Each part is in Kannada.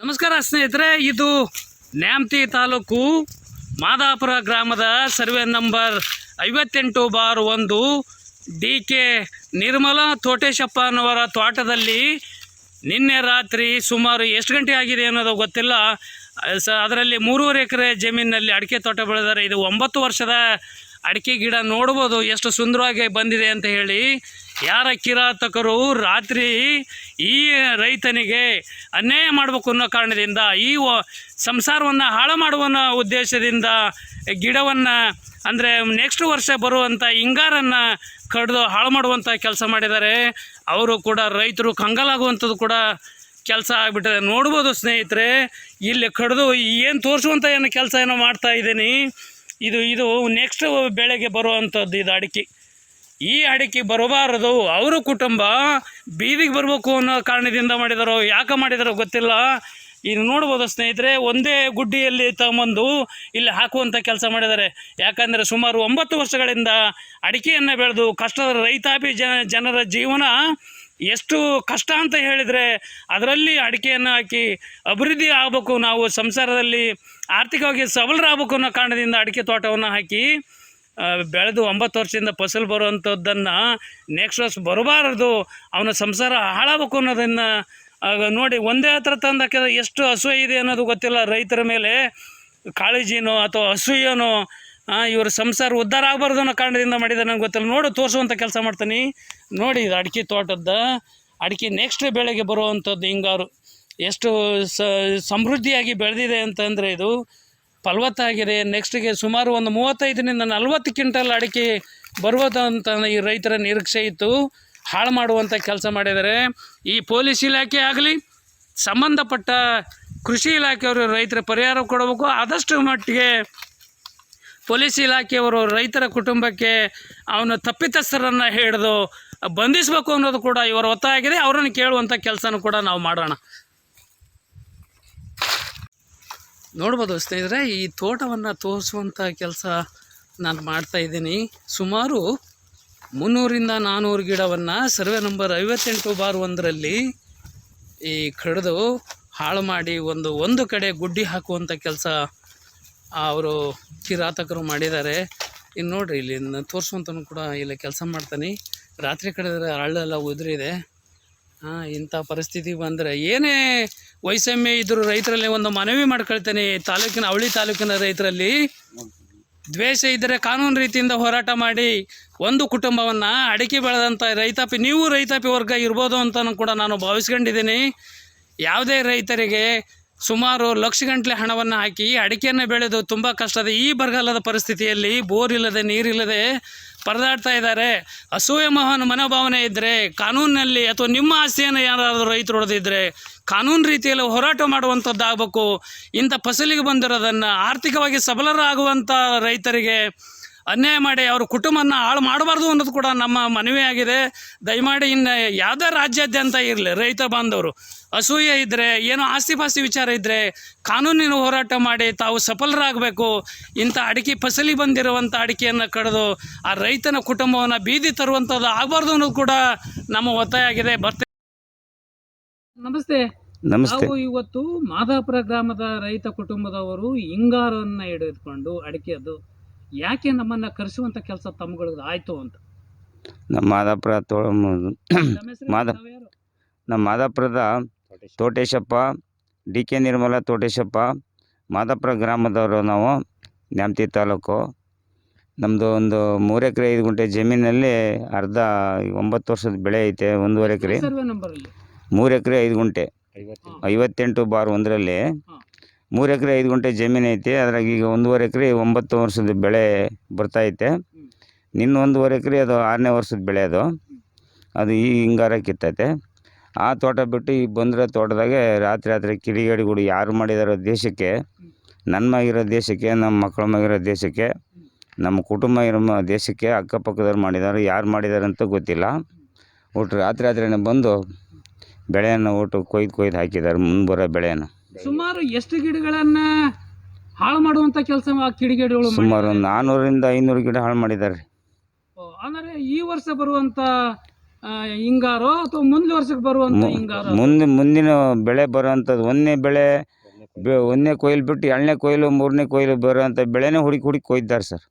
ನಮಸ್ಕಾರ ಸ್ನೇಹಿತರೆ, ಇದು ನ್ಯಾಮತಿ ತಾಲೂಕು ಮಾದಾಪುರ ಗ್ರಾಮದ ಸರ್ವೆ ನಂಬರ್ ಐವತ್ತೆಂಟು ಬಾರ್ ಒಂದು. ಡಿ ಕೆ ನಿರ್ಮಲಾ ತೋಟೇಶಪ್ಪನವರ ತೋಟದಲ್ಲಿ ನಿನ್ನೆ ರಾತ್ರಿ ಸುಮಾರು ಎಷ್ಟು ಗಂಟೆ ಆಗಿದೆ ಅನ್ನೋದು ಗೊತ್ತಿಲ್ಲ. ಸ, ಅದರಲ್ಲಿ ಮೂರುವರೆ ಎಕರೆ ಜಮೀನಿನಲ್ಲಿ ಅಡಿಕೆ ತೋಟ ಬೆಳೆದರೆ ಇದು ಒಂಬತ್ತು ವರ್ಷದ ಅಡಿಕೆ ಗಿಡ ನೋಡ್ಬೋದು ಎಷ್ಟು ಸುಂದರವಾಗಿ ಬಂದಿದೆ ಅಂತ ಹೇಳಿ. ಯಾರ ಕಿರಾತಕರು ರಾತ್ರಿ ಈ ರೈತನಿಗೆ ಅನ್ಯಾಯ ಮಾಡಬೇಕು ಅನ್ನೋ ಕಾರಣದಿಂದ ಈ ಸಂಸಾರವನ್ನು ಹಾಳು ಮಾಡುವ ಉದ್ದೇಶದಿಂದ ಗಿಡವನ್ನು ಅಂದರೆ ನೆಕ್ಸ್ಟ್ ವರ್ಷ ಬರುವಂಥ ಹಿಂಗಾರನ್ನು ಕಡಿದು ಹಾಳು ಮಾಡುವಂಥ ಕೆಲಸ ಮಾಡಿದ್ದಾರೆ. ಅವರು ಕೂಡ ರೈತರು ಕಂಗಾಲಾಗುವಂಥದ್ದು ಕೂಡ ಕೆಲಸ ಆಗಿಬಿಟ್ಟಿದೆ. ನೋಡ್ಬೋದು ಸ್ನೇಹಿತರೆ, ಇಲ್ಲಿ ಕಡಿದು ಏನು ತೋರಿಸುವಂಥ ಏನು ಕೆಲಸ ಏನೋ ಮಾಡ್ತಾ ಇದ್ದೀನಿ. ಇದು ಇದು ನೆಕ್ಸ್ಟ್ ಬೆಳೆಗೆ ಬರುವಂಥದ್ದು ಇದು ಅಡಿಕೆ. ಈ ಅಡಿಕೆ ಬರಬಾರದು. ಅವರ ಕುಟುಂಬ ಬೀದಿಗೆ ಬರಬೇಕು ಅನ್ನೋ ಕಾರಣದಿಂದ ಮಾಡಿದಾರೋ, ಯಾಕೆ ಮಾಡಿದಾರೋ ಗೊತ್ತಿಲ್ಲ. ಇದು ನೋಡ್ಬೋದು ಸ್ನೇಹಿತರೆ, ಒಂದೇ ಗುಡ್ಡಿಯಲ್ಲಿ ತಗೊಂಬಂದು ಇಲ್ಲಿ ಹಾಕುವಂಥ ಕೆಲಸ ಮಾಡಿದ್ದಾರೆ. ಯಾಕಂದರೆ ಸುಮಾರು ಒಂಬತ್ತು ವರ್ಷಗಳಿಂದ ಅಡಿಕೆಯನ್ನು ಬೆಳೆದು ಕಷ್ಟದ ರೈತಾಪಿ ಜನ, ಜನರ ಜೀವನ ಎಷ್ಟು ಕಷ್ಟ ಅಂತ ಹೇಳಿದರೆ ಅದರಲ್ಲಿ ಅಡಿಕೆಯನ್ನು ಹಾಕಿ ಅಭಿವೃದ್ಧಿ ಆಗಬೇಕು, ನಾವು ಸಂಸಾರದಲ್ಲಿ ಆರ್ಥಿಕವಾಗಿ ಸಬಲರಾಗಬೇಕು ಅನ್ನೋ ಕಾರಣದಿಂದ ಅಡಿಕೆ ತೋಟವನ್ನು ಹಾಕಿ ಬೆಳೆದು ಒಂಬತ್ತು ವರ್ಷದಿಂದ ಫಸಲು ಬರುವಂಥದ್ದನ್ನು ನೆಕ್ಸ್ಟ್ ವರ್ಷ ಬರಬಾರದು. ಅವನ ಸಂಸಾರ ಹಾಳಾಗಬೇಕು ಅನ್ನೋದನ್ನು ನೋಡಿ ಒಂದೇ ಹತ್ರ ತಂದಕ್ಕೆ ಎಷ್ಟು ಹಸುವೆ ಇದೆ ಅನ್ನೋದು ಗೊತ್ತಿಲ್ಲ. ರೈತರ ಮೇಲೆ ಕಾಳಜಿನೋ ಅಥವಾ ಅಸೂಯನೋ ಇವರ ಸಂಸಾರ ಉದ್ಧಾರ ಆಗಬಾರ್ದು ಅನ್ನೋ ಕಾರಣದಿಂದ ಮಾಡಿದ ನನಗೆ ಗೊತ್ತಿಲ್ಲ. ನೋಡು ತೋರಿಸುವಂಥ ಕೆಲಸ ಮಾಡ್ತೀನಿ. ನೋಡಿ, ಇದು ಅಡಿಕೆ ತೋಟದ ಅಡಿಕೆ ನೆಕ್ಸ್ಟ್ ಬೆಳೆಗೆ ಬರುವಂಥದ್ದು ಹಿಂಗಾರು. ಎಷ್ಟು ಸಮೃದ್ಧಿಯಾಗಿ ಬೆಳೆದಿದೆ ಅಂತಂದರೆ ಇದು ಫಲವತ್ತಾಗಿದೆ. ನೆಕ್ಸ್ಟಿಗೆ ಸುಮಾರು ಒಂದು ಮೂವತ್ತೈದರಿಂದ ನಲವತ್ತು ಕ್ವಿಂಟಲ್ ಅಡಿಕೆ ಬರುವಂತ ಈ ರೈತರ ನಿರೀಕ್ಷೆ ಇತ್ತು. ಹಾಳು ಮಾಡುವಂಥ ಕೆಲಸ ಮಾಡಿದ್ದಾರೆ. ಈ ಪೊಲೀಸ್ ಇಲಾಖೆ ಆಗಲಿ, ಸಂಬಂಧಪಟ್ಟ ಕೃಷಿ ಇಲಾಖೆಯವರು ರೈತರ ಪರಿಹಾರ ಕೊಡಬೇಕು. ಆದಷ್ಟು ಮಟ್ಟಿಗೆ ಪೊಲೀಸ್ ಇಲಾಖೆಯವರು ರೈತರ ಕುಟುಂಬಕ್ಕೆ ಅವನು ತಪ್ಪಿತಸ್ಥರನ್ನು ಹಿಡಿದು ಬಂಧಿಸಬೇಕು ಅನ್ನೋದು ಕೂಡ ಇವರ ಒತ್ತಾಯ ಆಗಿದೆ. ಅವರನ್ನು ಕೇಳುವಂಥ ಕೆಲಸನೂ ಕೂಡ ನಾವು ಮಾಡೋಣ. ನೋಡ್ಬೋದು ಸ್ನೇಹಿತರೆ, ಈ ತೋಟವನ್ನು ತೋರಿಸುವಂಥ ಕೆಲಸ ನಾನು ಮಾಡ್ತಾ ಇದ್ದೀನಿ. ಸುಮಾರು ಮುನ್ನೂರಿಂದ ನಾನ್ನೂರು ಗಿಡವನ್ನು ಸರ್ವೆ ನಂಬರ್ ಐವತ್ತೆಂಟು ಬಾರ್ ಒಂದರಲ್ಲಿ ಈ ಕಡಿದು ಹಾಳು ಮಾಡಿ ಒಂದು ಒಂದು ಕಡೆ ಗುಡ್ಡಿ ಹಾಕುವಂಥ ಕೆಲಸ ಅವರು ಕಿರಾತಕರು ಮಾಡಿದ್ದಾರೆ. ಇನ್ನು ನೋಡಿರಿ ಇಲ್ಲಿ ತೋರಿಸುವಂಥ ಕೂಡ ಇಲ್ಲಿ ಕೆಲಸ ಮಾಡ್ತಾನೆ. ರಾತ್ರಿ ಕಡೆ ಹಳ್ಳೆಲ್ಲ ಉದುರಿದೆ. ಇಂಥ ಪರಿಸ್ಥಿತಿ ಬಂದರೆ ಏನೇ ವೈಷಮ್ಯ ಇದ್ದರೂ ರೈತರಲ್ಲಿ ಒಂದು ಮನವಿ ಮಾಡ್ಕೊಳ್ತೇನೆ. ತಾಲೂಕಿನ ಅವಳಿ ತಾಲೂಕಿನ ರೈತರಲ್ಲಿ ದ್ವೇಷ ಇದ್ದರೆ ಕಾನೂನು ರೀತಿಯಿಂದ ಹೋರಾಟ ಮಾಡಿ ಒಂದು ಕುಟುಂಬವನ್ನು ಅಡಿಕೆ ಬೆಳೆದಂಥ ರೈತಾಪಿ, ನೀವು ರೈತಾಪಿ ವರ್ಗ ಇರ್ಬೋದು ಅಂತಲೂ ಕೂಡ ನಾನು ಭಾವಿಸ್ಕೊಂಡಿದ್ದೀನಿ. ಯಾವುದೇ ರೈತರಿಗೆ ಸುಮಾರು ಲಕ್ಷ ಗಂಟಲೆ ಹಣವನ್ನು ಹಾಕಿ ಅಡಿಕೆಯನ್ನು ಬೆಳೆದು ತುಂಬ ಕಷ್ಟದ ಈ ಬರಗಾಲದ ಪರಿಸ್ಥಿತಿಯಲ್ಲಿ ಬೋರ್ ಇಲ್ಲದೆ ನೀರಿಲ್ಲದೆ ಪರದಾಡ್ತಾ ಇದ್ದಾರೆ. ಅಸೂಯೆ ಮಹಾನ್ ಮನೋಭಾವನೆ ಇದ್ದರೆ ಕಾನೂನಿನಲ್ಲಿ ಅಥವಾ ನಿಮ್ಮ ಆಸ್ತಿಯನ್ನು ಯಾರಾದರೂ ರೈತರು ಹೊಡೆದಿದ್ದರೆ ಕಾನೂನು ರೀತಿಯಲ್ಲಿ ಹೋರಾಟ ಮಾಡುವಂಥದ್ದಾಗಬೇಕು. ಇಂಥ ಫಸಲಿಗೆ ಬಂದಿರೋದನ್ನು ಆರ್ಥಿಕವಾಗಿ ಸಬಲರಾಗುವಂಥ ರೈತರಿಗೆ ಅನ್ಯಾಯ ಮಾಡಿ ಅವ್ರ ಕುಟುಂಬನ ಹಾಳು ಮಾಡಬಾರ್ದು ಅನ್ನೋದು ಕೂಡ ನಮ್ಮ ಮನವಿ ಆಗಿದೆ. ದಯಮಾಡಿ ಇನ್ನು ಯಾವುದೇ ರಾಜ್ಯಾದ್ಯಂತ ಇರಲಿ ರೈತ ಬಾಂಧವರು ಅಸೂಯೆ ಇದ್ದರೆ ಏನೋ ಆಸ್ತಿ ಪಾಸ್ತಿ ವಿಚಾರ ಇದ್ದರೆ ಕಾನೂನಿನ ಹೋರಾಟ ಮಾಡಿ ತಾವು ಸಫಲರಾಗಬೇಕು. ಇಂಥ ಅಡಿಕೆ ಫಸಲಿ ಬಂದಿರುವಂಥ ಅಡಿಕೆಯನ್ನು ಕಡಿದು ಆ ರೈತನ ಕುಟುಂಬವನ್ನು ಬೀದಿ ತರುವಂಥದ್ದು ಆಗಬಾರ್ದು ಅನ್ನೋದು ಕೂಡ ನಮ್ಮ ಒತ್ತಾಯ ಆಗಿದೆ. ಬರ್ತೆ ನಮಸ್ತೆ. ನಮಸ್ತೆ. ನಾವು ಇವತ್ತು ಮಾದಾಪುರ ಗ್ರಾಮದ ರೈತ ಕುಟುಂಬದವರು ಹಿಂಗಾರನ್ನ ಹಿಡಿದುಕೊಂಡು ಅಡಿಕೆದು ಯಾಕೆ ನಮ್ಮನ್ನ ಕರೆಸುವಂತ ಕೆಲಸ ತಮ್ಮಗಳಿಗೆ ಆಯ್ತು ಅಂತ? ನಮ್ಮ ಮಾದಾಪುರ ತೋ ನಮ್ಮ ಹೆಸರು ಮಾದ- ನಮ್ಮ ಮಾದಾಪುರದ ತೋಟೇಶಪ್ಪ ಡಿ ಕೆ ನಿರ್ಮಲ ತೋಟೇಶಪ್ಪ ಮಾದಾಪುರ ಗ್ರಾಮದವರು ನಾವು ನ್ಯಾಮತಿ ತಾಲೂಕು. ನಮ್ಮದು ಒಂದು ಮೂರು ಎಕರೆ ಐದು ಗುಂಟೆ ಜಮೀನಲ್ಲಿ ಅರ್ಧ ಒಂಬತ್ತು ವರ್ಷದ ಬೆಳೆ ಐತೆ ಒಂದೂವರೆ ಎಕರೆ. ಮೂರು ಎಕರೆ ಐದು ಗುಂಟೆ. ಐವತ್ತೆಂಟು. ಬಾರ್ ಒಂದರಲ್ಲಿ ಮೂರು ಎಕರೆ, ಐದು ಗುಂಟೆ ಜಮೀನು ಐತೆ. ಅದ್ರಾಗ ಈಗ ಒಂದೂವರೆ ಎಕರೆ ಒಂಬತ್ತು ವರ್ಷದ ಬೆಳೆ ಬರ್ತಾ ಐತೆ. ನಿನ್ನ ಒಂದೂವರೆ ಎಕರೆ ಅದು ಆರನೇ ವರ್ಷದ ಬೆಳೆ ಅದು. ಅದು ಈ ಹಿಂಗಾರ ಕಿತ್ತೈತೆ. ಆ ತೋಟ ಬಿಟ್ಟು ಈಗ ಬಂದರೆ ತೋಟದಾಗೆ ರಾತ್ರಿ ರಾತ್ರಿ ಕಿಡಿಗೇಡಿಗಳು ಯಾರು ಮಾಡಿದಾರೋ ದೇಶಕ್ಕೆ ನನ್ನ ಮಗಿರೋ ದೇಶಕ್ಕೆ, ನಮ್ಮ ಮಕ್ಕಳ ಮಗಿರೋ ದೇಶಕ್ಕೆ, ನಮ್ಮ ಕುಟುಂಬ ಇರೋ ದೇಶಕ್ಕೆ ಅಕ್ಕಪಕ್ಕದವ್ರು ಮಾಡಿದ್ದಾರೆ ಯಾರು ಮಾಡಿದ್ದಾರೆ ಅಂತ ಗೊತ್ತಿಲ್ಲ. ಒಟ್ಟು ರಾತ್ರಿ ರಾತ್ರಿನೇ ಬಂದು ಬೆಳೆಯನ್ನು ಒಟ್ಟು ಕೊಯ್ದು ಕೊಯ್ದು ಹಾಕಿದ್ದಾರೆ ಮುಂದೆ ಬರೋ ಬೆಳೆಯನ್ನು. ಸುಮಾರು ಎಷ್ಟು ಗಿಡಗಳನ್ನ ಹಾಳು ಮಾಡುವಂತ ಕೆಲಸ ಕಿಡಿಗೇಡಿಗಳು ಸುಮಾರು ಒಂದು ನಾನ್ನೂರಿಂದ ಐನೂರು ಗಿಡ ಹಾಳು ಮಾಡಿದ್ದಾರೆ. ಅಂದ್ರೆ ಈ ವರ್ಷ ಬರುವಂತ ಹಿಂಗಾರು ಅಥವಾ ಮುಂದಿನ ವರ್ಷಕ್ಕೆ ಬರುವಂತ ಹಿಂಗಾರು? ಮುಂದೆ ಮುಂದಿನ ಬೆಳೆ ಬರುವಂಥದ್ದು ಒಂದನೇ ಬೆಳೆ ಬೆ- ಒಂದನೇ ಕೊಯ್ಲು ಬಿಟ್ಟು ಎರಡನೇ ಕೊಯ್ಲು ಮೂರನೇ ಕೊಯ್ಲು ಬರುವಂಥ ಬೆಳೆನೇ ಹುಡುಕಿ ಹುಡುಕಿ ಕೊಯ್ದಾರೆ ಸರ್.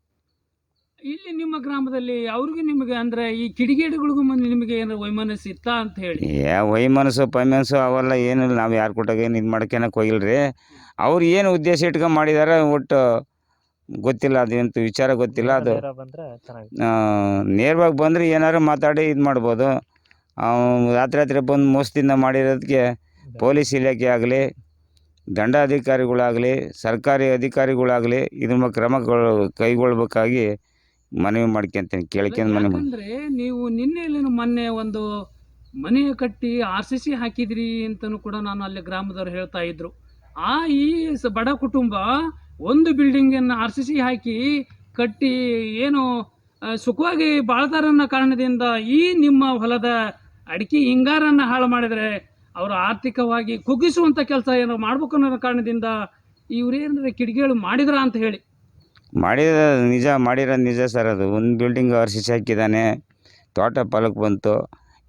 ಇಲ್ಲಿ ಗ್ರಾಮದಲ್ಲಿ ಅವ್ರಿಗೂ ನಿಮಗೆ ಅಂದ್ರೆ ಈ ಕಿಡಿಗೇಡುಗಳಿಗೂ ಮುಂದೆ ನಿಮಗೆ ಏನಾರ ವೈಮನಸ್ಸು ಇತ್ತ ಅಂತ ಹೇಳಿ? ಏ ವೈಮನಸ್ಸು ಪೈಮನಸ್ಸು ಅವೆಲ್ಲ ಏನಿಲ್ಲ. ನಾವು ಯಾರು ಕೊಟ್ಟಾಗ ಏನು ಇದು ಮಾಡ್ಕೊಳಕ್ಕೆ ಹೋಗಿಲ್ರಿ? ಅವ್ರು ಏನು ಉದ್ದೇಶ ಇಟ್ಕೊಂಡು ಮಾಡಿದ್ದಾರೆ ಒಟ್ಟು ಗೊತ್ತಿಲ್ಲ. ಅದಂತೂ ವಿಚಾರ ಗೊತ್ತಿಲ್ಲ. ಅದು ಬಂದ್ರೆ ಚೆನ್ನಾಗಿ ನೇರವಾಗಿ ಬಂದರೆ ಏನಾದ್ರು ಮಾತಾಡಿ ಇದು ಮಾಡ್ಬೋದು. ಅವ್ನು ರಾತ್ರಿ ರಾತ್ರಿ ಬಂದು ಮೋಸದಿಂದ ಮಾಡಿರೋದಕ್ಕೆ ಪೊಲೀಸ್ ಇಲಾಖೆ ಆಗಲಿ ದಂಡಾಧಿಕಾರಿಗಳಾಗಲಿ ಸರ್ಕಾರಿ ಅಧಿಕಾರಿಗಳಾಗಲಿ ಇದ್ರ ಮೇಲೆ ಕ್ರಮಗಳು ಕೈಗೊಳ್ಬೇಕಾಗಿ ಮನವಿ ಮಾಡ್ಕೊಂತೀನಿ ಕೇಳ್ಕೊಂಡು ಮನವಿ ಅಂದ್ರೆ ಯಾಕಂದ್ರೆ ನೀವು ನಿನ್ನೆ ಮೊನ್ನೆ ಒಂದು ಮನೆ ಕಟ್ಟಿ ಆರ್ ಸಿ ಸಿ ಹಾಕಿದ್ರಿ ಅಂತಲೂ ಕೂಡ ನಾನು ಅಲ್ಲಿ ಗ್ರಾಮದವ್ರು ಹೇಳ್ತಾ ಇದ್ರು. ಆ ಈ ಸ- ಬಡ ಕುಟುಂಬ ಒಂದು ಬಿಲ್ಡಿಂಗ್ ಅನ್ನು ಆರ್ ಸಿ ಸಿ ಹಾಕಿ ಕಟ್ಟಿ ಏನು ಆ, ಸುಖವಾಗಿ ಬಾಳ್ತಾರನ್ನ ಕಾರಣದಿಂದ ಈ ನಿಮ್ಮ ಹೊಲದ ಅಡಿಕೆ ಹಿಂಗಾರನ್ನ ಹಾಳು ಮಾಡಿದ್ರೆ ಅವರು ಆರ್ಥಿಕವಾಗಿ ಕುಗ್ಗಿಸುವಂತ ಕೆಲಸ ಏನೋ ಮಾಡ್ಬೇಕು ಅನ್ನೋ ಕಾರಣದಿಂದ ಇವ್ರೇನಾದ್ರೆ ಕಿಡಿಗೇಳು ಮಾಡಿದ್ರ ಅಂತ ಹೇಳಿ. ಮಾಡಿದ ನಿಜ ಮಾಡಿರೋದು ನಿಜ ಸರ್ ಅದು. ಒಂದು ಬಿಲ್ಡಿಂಗ್ ಹರ್ಸಿಸಿ ಹಾಕಿದ್ದಾನೆ. ತೋಟ ಪಾಲಕ್ ಬಂತು.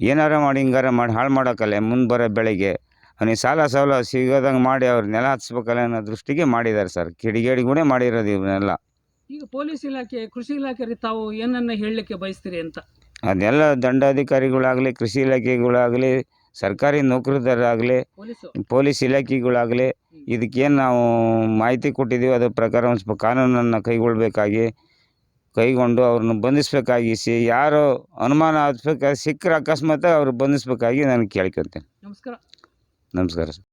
ಏನಾರ ಮಾಡಿ ಹಿಂಗಾರ ಮಾಡಿ ಹಾಳು ಮಾಡೋಕ್ಕಲ್ಲ ಮುಂದೆ ಬರೋ ಬೆಳೆಗೆ. ಅವನಿಗೆ ಸಾಲ ಸೌಲ ಸಿಗೋದಂಗೆ ಮಾಡಿ ಅವ್ರು ನೆಲ ಹಚ್ಬೇಕಲ್ಲ ಅನ್ನೋ ದೃಷ್ಟಿಗೆ ಮಾಡಿದ್ದಾರೆ ಸರ್ ಕಿಡಿಗೇಡಿಗೂ ಮಾಡಿರೋದು ಇವನ್ನೆಲ್ಲ ಈಗ ಪೊಲೀಸ್ ಇಲಾಖೆ ಕೃಷಿ ಇಲಾಖೆ ತಾವು ಏನನ್ನ ಹೇಳಲಿಕ್ಕೆ ಬಯಸ್ತೀರಿ ಅಂತ? ಅದೆಲ್ಲ ದಂಡಾಧಿಕಾರಿಗಳಾಗಲಿ ಕೃಷಿ ಇಲಾಖೆಗಳಾಗಲಿ ಸರ್ಕಾರಿ ನೌಕರದಾರಾಗಲಿ ಪೊಲೀಸು. ಇಲಾಖೆಗಳಾಗಲಿ ಇದಕ್ಕೇನು ನಾವು ಮಾಹಿತಿ ಕೊಟ್ಟಿದ್ದೀವಿ ಅದ್ರ ಪ್ರಕಾರ ಒಂದು ಸ್ವಲ್ಪ ಕಾನೂನನ್ನು ಕೈಗೊಳ್ಳಬೇಕಾಗಿ ಕೈಗೊಂಡು ಅವ್ರನ್ನ ಬಂಧಿಸ್ಬೇಕಾಗಿಸಿ ಯಾರು ಅನುಮಾನ ಹಚ್ಬೇಕಾಗಿ ಸಿಕ್ಕರೆ ಅಕಸ್ಮಾತ್ ಅವ್ರು ಬಂಧಿಸ್ಬೇಕಾಗಿ ನಾನು ಕೇಳ್ಕೊತೇನೆ. ನಮಸ್ಕಾರ. ನಮಸ್ಕಾರ ಸರ್.